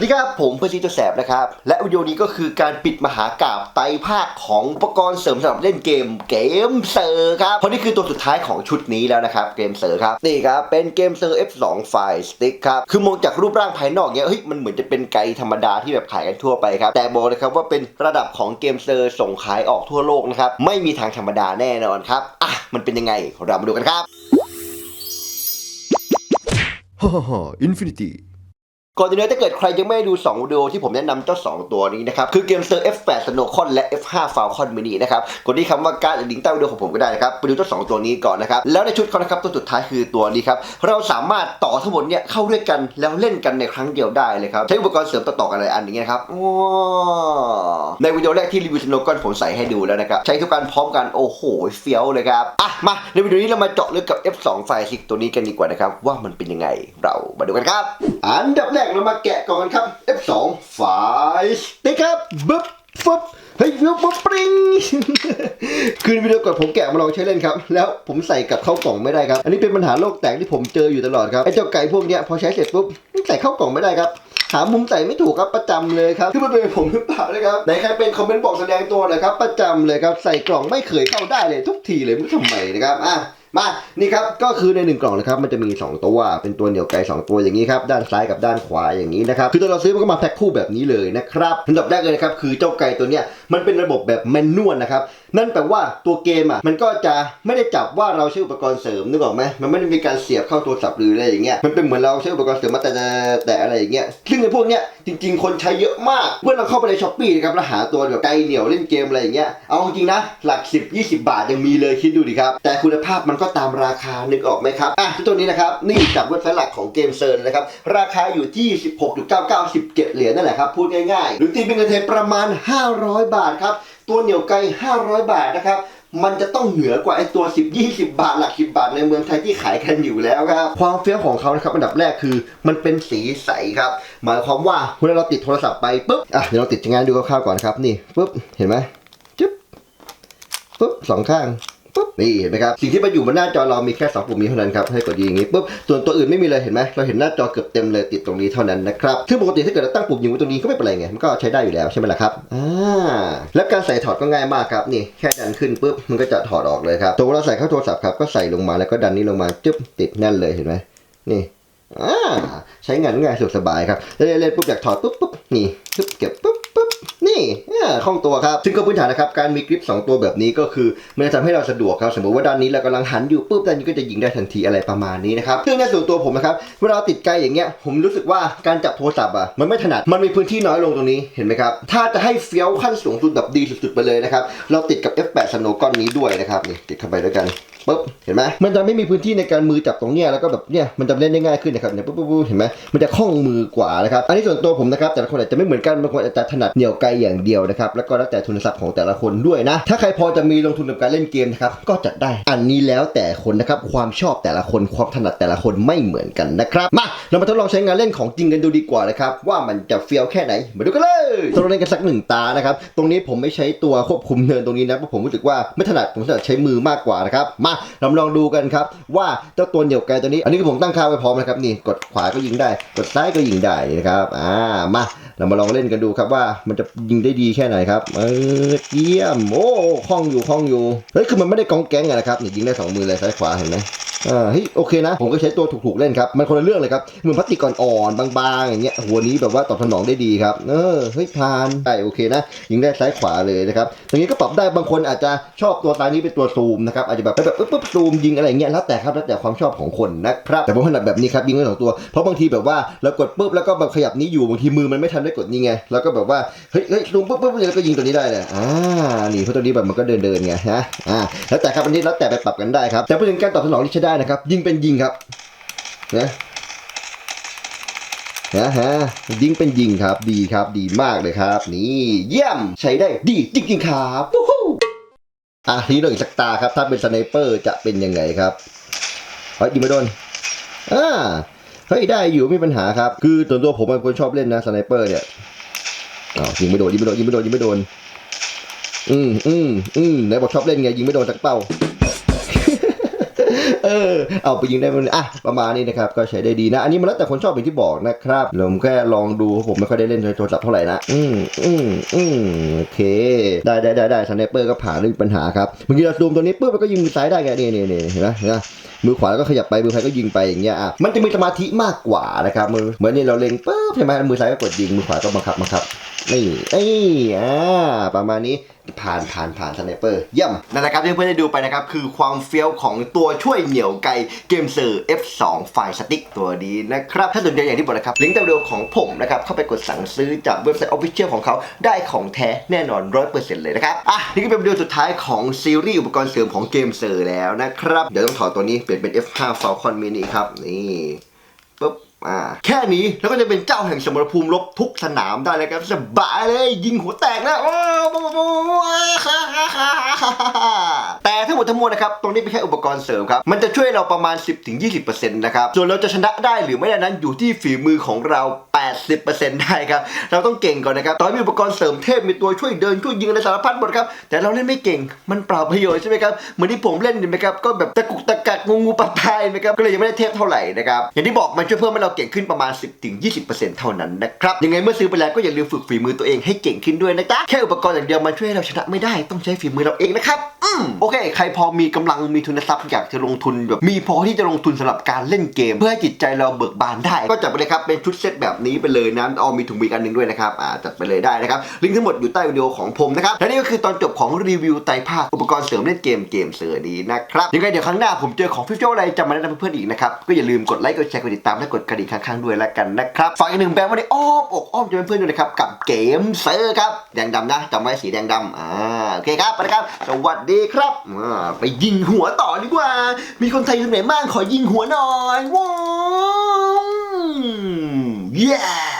วัสดีครับ ผมเพื่อนซีตัวแสบนะครับ และวิดีโอนี้ก็คือการปิดมหากาบไตภาคของอุปกรณ์เสริมสำหรับเล่นเกมเกมเซอร์ครับเพราะนี่คือตัวสุดท้ายของชุดนี้แล้วนะครับเกมเซอร์ครับนี่ครับเป็นเกมเซอร์ F2 ไฟล์สติ๊กครับคือมองจากรูปร่างภายนอกเนี้ยเฮ้ยมันเหมือนจะเป็นไกด์ธรรมดาที่แบบขายกันทั่วไปครับแต่บอกเลยครับว่าเป็นระดับของเกมเซอร์ส่งขายออกทั่วโลกนะครับไม่มีทางธรรมดาแน่นอนครับอะมันเป็นยังไงเรามาดูกันครับฮ่าฮ่าอินฟินิตี้ ก่อนอื่นเลยถ้าเกิดใครยังไม่ดู2วิดีโอที่ผมแนะนำเจ้า 2 ตัวนี้นะครับ คือเกมเซอร์ F8 Snowcon และ F5 Falcon Mini นะครับกดที่คำว่าการดหรือลิงก์ใต้วิดีโอของผมก็ได้นะครับ ไปดูเจ้า 2 ตัวนี้ก่อนนะครับ แล้วในชุดเขานะครับ ตัวสุดท้ายคือตัวนี้ครับ เราสามารถต่อทั้งหมดเนี่ยเข้าด้วยกันแล้วเล่นกันในครั้งเดียวได้เลยครับ ใช้อุปกรณ์เสริมต่อๆกันอะไรอันนี้นะครับว้าวในวิดีโอแรกที่รีวิว Snowcon ผมใส่ให้ดูแล้วนะครับใช้ทุกการพร้อมกันโอ้โหเฟี้ยวเลยครับอะมาในวิดีโอนี้เรามาเจาะลึกกับ F2 ไฟซิกตัวนี้กันดีกว่านะครับว่ามันเป็นยังไงเรามาดูกันครับ อันดับแรกเรามาแกะกล่องกันครับ F2 ไฟล์สติ๊กครับบึ๊บฟึบเฮ้ยวิวปุ๊บปริงคือในวิดีโอก่อนผมแกะมาลองใช้เล่นครับ แล้วผมใส่กลับเข้ากล่องไม่ได้ครับ อันนี้เป็นปัญหาโลกแตกที่ผมเจออยู่ตลอดครับไอ้เจ้าไก่พวกเนี้ยพอใช้เสร็จปุ๊บใส่เข้ากล่องไม่ได้ครับหามุมใส่ไม่ถูกครับประจำเลยครับที่มันเป็นผมหรือเปล่านะครับไหนใครเป็นคอมเมนต์บอกแสดงตัวหน่อยครับประจำเลยครับใส่กล่องไม่เคยเข้าได้เลยทุกทีเลยไม่รู้ทำไมนะครับอะ มานี่ครับก็คือในหนึ่งกล่องนะครับมันจะมี 2 ตัว เป็นตัวเหนียวไกล2ตัวอย่างนี้ครับด้านซ้ายกับด้านขวาอย่างนี้นะครับคือตอนเราซื้อมันก็มาแพ็คคู่แบบนี้เลยนะครับอันดับแรกเลยนะครับคือเจ้าไก่ตัวเนี้ยมันเป็นระบบแบบแมนนวลนะครับนั่นแปลว่าตัวเกมอะมันก็จะไม่ได้จับว่าเราใช้อุปกรณ์เสริมนึกออกไหมมันไม่ได้มีการเสียบเข้าโทรศัพท์หรืออะไรอย่างเงี้ยมันเป็นเหมือนเราใช้อุปกรณ์เสริมมาแต่แต่แต่อะไรอย่างเงี้ยซึ่งในพวกเนี้ยจริง ๆ คนใช้เยอะมากเมื่อเราเข้าไปในช้อปปี้นะครับแล้วหาตัวแบบไก่เหนียวเล่นเกมอะไรอย่างเงี้ยเอาจริงนะหลัก 10 20 บาทยังมีเลยคิดดูดิครับแต่คุณภาพมันก็ตามราคานึกออกไหมครับอะตัวนี้นะครับนี่จากเว็บไซต์หลักของเกมเซิร์นนะครับราคาอยู่ที่ 16.99 17 เหรียญนั่นแหละครับพูดง่ายๆ หรือตีเป็นเงินไทยประมาณ 500 บาทครับตัวเหนียวไก่500 บาทนะครับมันจะต้องเหนือกว่าไอ้ตัว 10 20 บาท หลัก 10 บาทในเมืองไทยที่ขายกันอยู่แล้วครับ ความเฟี้ยวของเขานะครับอันดับแรกคือ มันเป็นสีใสครับ หมายความว่าเวลาเราติดโทรศัพท์ไปปุ๊บ อะ เดี๋ยวเราติดงานดูคร่าวๆก่อนครับ นี่ปุ๊บ เห็นไหมจึ๊บปุ๊บสองข้าง ปุ๊บนี่เห็นไหมครับสิ่งที่มาอยู่บนหน้าจอเรามีแค่สองปุ่มนี้เท่านั้นครับให้กดยิงอย่างนี้ปุ๊บส่วนตัวอื่นไม่มีเลยเห็นไหมเราเห็นหน้าจอเกือบเต็มเลยติดตรงนี้เท่านั้นนะครับซึ่งปกติถ้าเกิดเราตั้งปุ่มยิงไว้ตรงนี้ก็ไม่เป็นไรไงมันก็ใช้ได้อยู่แล้วใช่ไหมล่ะครับอ่าและการใส่ถอดก็ง่ายมากครับนี่แค่ดันขึ้นปุ๊บมันก็จะถอดออกเลยครับตัวเราใส่เข้าโทรศัพท์ครับก็ใส่ลงมาแล้วก็ดันนี้ลงมาจึ๊บติดแน่นเลยเห็นไหมนี่อ่าใช้งานง่ายสะดวกสบายครับเล่นๆปุ๊บอยากถอดปุ๊บปุ๊บนี่ปุ๊บเก็บปุ๊บปุ๊บนี่ คล่องตัวครับ ซึ่งก็พื้นฐานนะครับ การมีกริป 2 ตัวแบบนี้ก็คือ มันจะทำให้เราสะดวกครับ สมมติว่าด้านนี้เรากำลังหันอยู่ปุ๊บด้านนี้ก็จะยิงได้ทันทีอะไรประมาณนี้นะครับ ซึ่งในส่วนตัวผมนะครับ เวลาติดไกลอย่างเงี้ย ผมรู้สึกว่าการจับโทรศัพท์อะ มันไม่ถนัด มันมีพื้นที่น้อยลงตรงนี้ เห็นไหมครับ ถ้าจะให้เฟี้ยวขั้นสูงสุดแบบดีสุดๆไปเลยนะครับ เราติดกับ F8 Snow ก้อนนี้ด้วยนะครับนี่ติดเข้าไปด้วยกันปุ๊บเห็นไหมมันจะไม่มีพื้นที่ในการมือจับตรงเนี้ยแล้วก็แบบเนี่ยมันจะเล่นได้ง่ายขึ้นนะครับเนี่ยปุ๊บปุ๊บเห็นไหมมันจะคล่องมือกว่านะครับอันนี้ส่วนตัวผมนะครับแต่ละคนอาจจะไม่เหมือนกันบางคนอาจจะถนัดเหนี่ยวไกลอย่างเดียวนะครับแล้วก็แล้วแต่ทุนทรัพย์ของแต่ละคนด้วยนะ ถ้าใครพอจะมีลงทุนกับการเล่นเกมนะครับก็จัดได้อันนี้แล้วแต่คนนะครับความชอบแต่ละคนความถนัดแต่ละคนไม่เหมือนกันนะครับมาเรามาทดลองใช้งานเล่นของจริงกันดูดีกว่านะครับว่ามันจะเฟี้ยวแค่ไหนมาดูกันเลยทดลองเล่นกันสักหนึ่งตานะครับตรงนี้ผมไม่ใช้ตัวควบคุมเนินตรงนี้นะเพราะผมรู้สึกว่าไม่ถนัดผมถนัดใช้มือมากกว่านะครับมาเรามาลองดูกันครับว่าเจ้าตัวเหนี่ยวไกลตัวนี้ อันนี้คือผมตั้งค่าไว้พร้อมนะครับนี่กดขวาก็ยิงได้ กดซ้ายก็ยิงได้นะครับอ่ามาเรามาลองเล่นกันดูครับว่ามันจะยิงได้ดีแค่หนครับเออเยี่ยมโอ้คล่องอยู่คล่องอยู่เฮ้ยคือมันไม่ได้กองแก๊งอะนะครับนี่ยิงได้สองมือเลยซ้ายขวาเห็นไหม อ่าเฮ้ยโอเคนะ ผมก็ใช้ตัวถูกๆเล่นครับ มันคนละเรื่องเลยครับเหมือนพลาสติกอ่อนๆบางๆอย่างเงี้ยหัวนี้แบบว่าตอบสนองได้ดีครับ เออเฮ้ยผ่านได้โอเคนะยิงได้ซ้ายขวาเลยนะครับตรงนี้ก็ปรับได้บางคนอาจจะชอบตัวตานี้เป็นตัวซูมนะครับอาจจะแบบแบบปึ๊บซูมยิงอะไรอย่างเงี้ยแล้วแต่ครับแล้วแต่ความชอบของคนนะครับแต่ผมถนัดแบบนี้ครับยิงได้สองตัวเพราะบางทีแบบว่าเรากดปุ๊บแล้วก็แบบขยับนี้อยู่บางทีมือมันไม่ทันได้กดนี่ไงแล้วก็แบบว่าเฮ้ยเฮ้ยซูมปุ๊บปุ๊บแล้วก็ยิงตัวนี้ได้เลยอ่านี่เพราะตัวนี้แบบมันก็เดินเดินไงฮะอ่าแล้วแต่ครับอันนี้แล้วแต่ไปปรับกันได้ครับแต่พูดถึงการตอบสนองที่ใช้ได้ได้นะครับ ยิงเป็นยิงครับนะนะฮะยิงเป็นยิงครับดีครับดีมากเลยครับ นี่เยี่ยมใช้ได้ดีจริงๆครับวู้ฮู้อะทีนี้เราอีกสักตาครับ ถ้าเป็นสไนเปอร์จะเป็นยังไงครับเฮ้ยยิงไม่โดนอ่าเฮ้ยได้อยู่ไม่มีปัญหาครับ คือตัวตัวผมเป็นคนชอบเล่นนะสไนเปอร์เนี่ยอ้าวยิงไม่โดนยิงไม่โดนยิงไม่โดนยิงไม่โดนอืมอืมอืมไหนบอกชอบเล่นไงยิงไม่โดนสักเป้า เออเอาไปยิงได้มันอะประมาณนี้นะครับก็ใช้ได้ดีนะ อันนี้มันแล้วแต่คนชอบอย่างที่บอกนะครับผมแค่ลองดูผมไม่ค่อยได้เล่นโทรศัพท์เท่าไหร่นะอืมอืมอืมโอเค ได้ได้ได้ได้สไนเปอร์ก็ผ่านเรื่องปัญหาครับเมื่อกี้เราซูมตัวนี้ปุ๊บมันก็ยิงมือซ้ายได้ไงนี่นี่นี่เห็นไหมเห็นไหมมือขวาก็ขยับไปมือซ้ายก็ยิงไปอย่างเงี้ยอะมันจะมีสมาธิมากกว่านะครับมือเหมือนนี่เราเล็งปุ๊บใช่ไหมมือซ้ายก็กดยิงมือขวาก็บังคับบังคับ นี่เอ้ยอ่าประมาณนี้ผ่านผ่านผ่านสไนเปอร์เยี่ยมนั่นแหละครับที่เพื่อนได้ดูไปนะครับ คือความเฟี้ยวของตัวช่วยเหนี่ยวไกเกมเซอร์ F2 ไฟสติ๊กตัวนี้นะครับ ถ้าสนใจอย่างที่บอกนะครับ ลิงก์ต้วิดีโอของผมนะครับ เข้าไปกดสั่งซื้อจากเว็บไซต์ออฟฟิเชียลของเขาได้ของแท้แน่นอน 100%เลยนะครับ อะ นี่ก็เป็นวิดีโอสุดท้ายของซีรีส์อุปกรณ์เสริมของเกมเซอร์แล้วนะครับ เดี๋ยวต้องถอดตัวนี้เปลี่ยนเป็น F5 Falcon Mini ครับนี่ปุ๊บ อ่าแค่นี้แล้วก็จะเป็นเจ้าแห่งสมรภูมิรบทุกสนามได้เลยครับสบายเลยยิงหัวแตกนะโอ้แต่ทั้งหมดทั้งมวลนะครับ ตรงนี้เป็นแค่อุปกรณ์เสริมครับ มันจะช่วยเราประมาณ 10-20%นะครับ ส่วนเราจะชนะได้หรือไม่ได้นั้นอยู่ที่ฝีมือของเรา 80%ได้ครับ เราต้องเก่งก่อนนะครับตอนมีอุปกรณ์เสริมเทพมีตัวช่วยเดินช่วยยิงอะไรสารพัดหมดครับ แต่เราเล่นไม่เก่ง มันเปล่าประโยชน์ใช่ไหมครับ เหมือนที่ผมเล่นเห็นไหมครับ ก็แบบตะกุกตะกักงูงูปลาปลายไหมครับ ก็เลยยังไม่ได้เทพเท่าไหร่นะครับ อย่างที่บอกมันช่วยเพิ่มให้เราเก่งขึ้นประมาณ 10-20%เท่านั้นนะครับยังไงเมื่อซื้อไปแล้วก็อย่าลืมฝึกฝีมือตัวเองให้เก่งขึ้นด้วยนะจ๊ะแค่อุปกรณ์อย่างเดียวมันช่วยให้เราชนะไม่ได้ต้องใช้ฝีมือเราเองนะครับ โอเค ใครพอมีกำลังมีทุนทรัพย์อยากจะลงทุนแบบมีพอที่จะลงทุนสำหรับการเล่นเกม เพื่อให้จิตใจเราเบิกบานได้ ก็จัดไปเลยครับเป็นชุดเซตแบบนี้ไปเลยนะเอามีถุงมือกันหนึ่งด้วยนะครับอ่าจัดไปเลยได้นะครับลิงก์ทั้งหมดอยู่ใต้วิดีโอของผมนะครับและนี่ก็คือตอนจบของรีวิวไตภาคอุปกรณ์เสริมเล่นเกมเกมเสือดีนะครับยังไงเดี๋ยวครั้งหน้าผมเจอของฟิวเจอร์อะไรจะมาแนะนำเพื่อนอีกนะครับก็อย่าลืมกดไลค์กดแชร์กดติดตามและกดกระดิ่งข้างๆด้วยแล้วกันนะครับฝากอีกหนึ่งแบรนด์ไว้ในอ้อมอกอ้อมใจเพื่อนๆด้วยนะครับกับเกมเซอร์ครับแดงดำนะจำไว้สีแดงดำอ่าโอเคครับไปนะครับสวัสดีครับไปยิงหัวต่อดีกว่า มีคนไทยคนไหนบ้างขอยิงหัวหน่อยว้าว yeah